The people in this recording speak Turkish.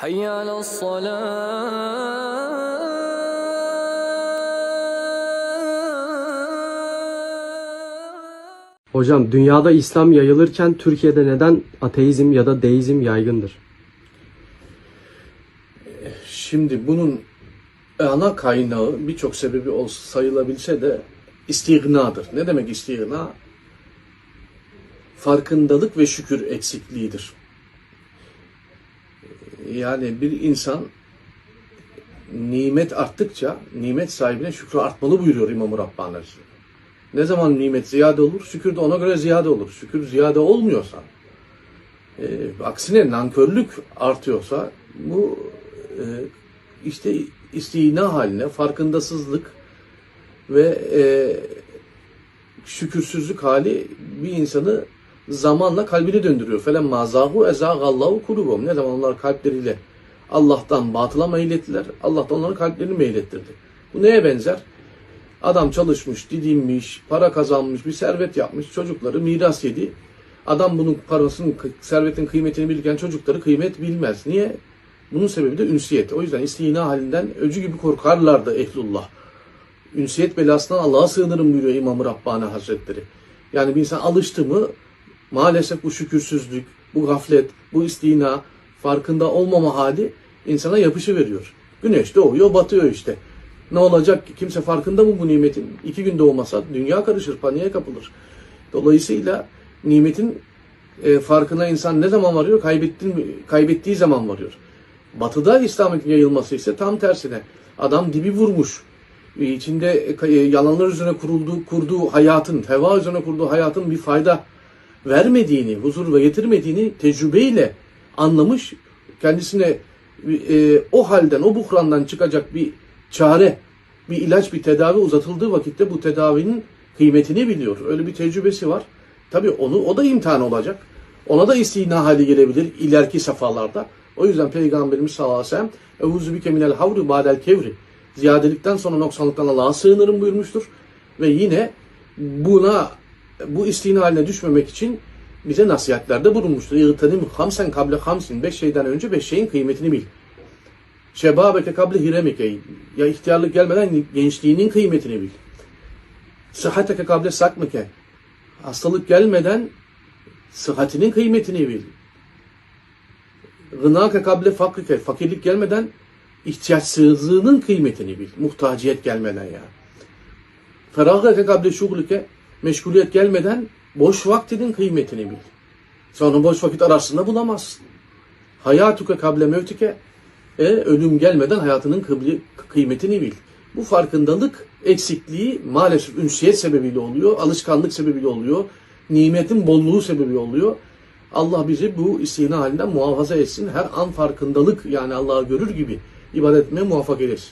حي على الصلاة Hocam dünyada İslam yayılırken Türkiye'de neden ateizm ya da deizm yaygındır? Şimdi bunun ana kaynağı birçok sebebi olsa sayılabilse de istignadır. Ne demek istigna? Farkındalık ve şükür eksikliğidir. Yani bir insan nimet arttıkça nimet sahibine şükrü artmalı buyuruyor İmam-ı Rabbani. Ne zaman nimet ziyade olur? Şükür de ona göre ziyade olur. Şükür ziyade olmuyorsa, e, aksine nankörlük artıyorsa bu e, işte istina haline, farkındasızlık ve e, şükürsüzlük hali bir insanı zamanla kalbini döndürüyor. Felen mazahu ezagallahu kulubum. Ne zaman onlar kalpleriyle Allah'tan batıla meylettiler. Allah da onların kalplerini meylettirdi. Bu neye benzer? Adam çalışmış, didinmiş, para kazanmış, bir servet yapmış, çocukları miras yedi. Adam bunun parasının, servetin kıymetini bilirken çocukları kıymet bilmez. Niye? Bunun sebebi de ünsiyet. O yüzden istina halinden öcü gibi korkarlardı ehlullah. Ünsiyet belasından Allah'a sığınırım buyuruyor İmam-ı Rabbani Hazretleri. Yani bir insan alıştı mı maalesef bu şükürsüzlük, bu gaflet, bu istina, farkında olmama hali insana yapışı veriyor. Güneş doğuyor, batıyor işte. Ne olacak ki? Kimse farkında mı bu nimetin? İki gün doğmasa dünya karışır, paniğe kapılır. Dolayısıyla nimetin e, farkına insan ne zaman varıyor? Kaybettin, mi- kaybettiği zaman varıyor. Batıda İslam'ın yayılması ise tam tersine. Adam dibi vurmuş. E, İçinde e, yalanlar üzerine kurulduğu, kurduğu hayatın, heva üzerine kurduğu hayatın bir fayda vermediğini, huzur getirmediğini tecrübeyle anlamış. Kendisine e, o halden, o buhrandan çıkacak bir çare, bir ilaç, bir tedavi uzatıldığı vakitte bu tedavinin kıymetini biliyor. Öyle bir tecrübesi var. Tabii onu o da imtihan olacak. Ona da istina hali gelebilir ileriki safhalarda. O yüzden Peygamberimiz sallallahu aleyhi ve sellem Eûzü bike minel havri ba'del kevri. Ziyadelikten sonra noksanlıktan Allah'a sığınırım buyurmuştur. Ve yine buna bu istina haline düşmemek için bize nasihatlerde bulunmuştur. İğtenim hamsen kable hamsin. Beş şeyden önce beş şeyin kıymetini bil. Şebabeke kable hiremike. Ya ihtiyarlık gelmeden gençliğinin kıymetini bil. Sıhhateke kable sakmike. Hastalık gelmeden sıhhatinin kıymetini bil. Gınake kable fakrike. Fakirlik gelmeden ihtiyaçsızlığının kıymetini bil. Muhtaciyet gelmeden ya. Feragake kable şuglike. Meşguliyet gelmeden boş vaktinin kıymetini bil. Sonra boş vakit arasında bulamazsın. Hayatuke kable mevtike. E, ölüm gelmeden hayatının kıymetini bil. Bu farkındalık eksikliği maalesef ünsiyet sebebiyle oluyor, alışkanlık sebebiyle oluyor, nimetin bolluğu sebebi oluyor. Allah bizi bu istina halinden muhafaza etsin. Her an farkındalık yani Allah'ı görür gibi ibadet etmeye muvaffak eylesin.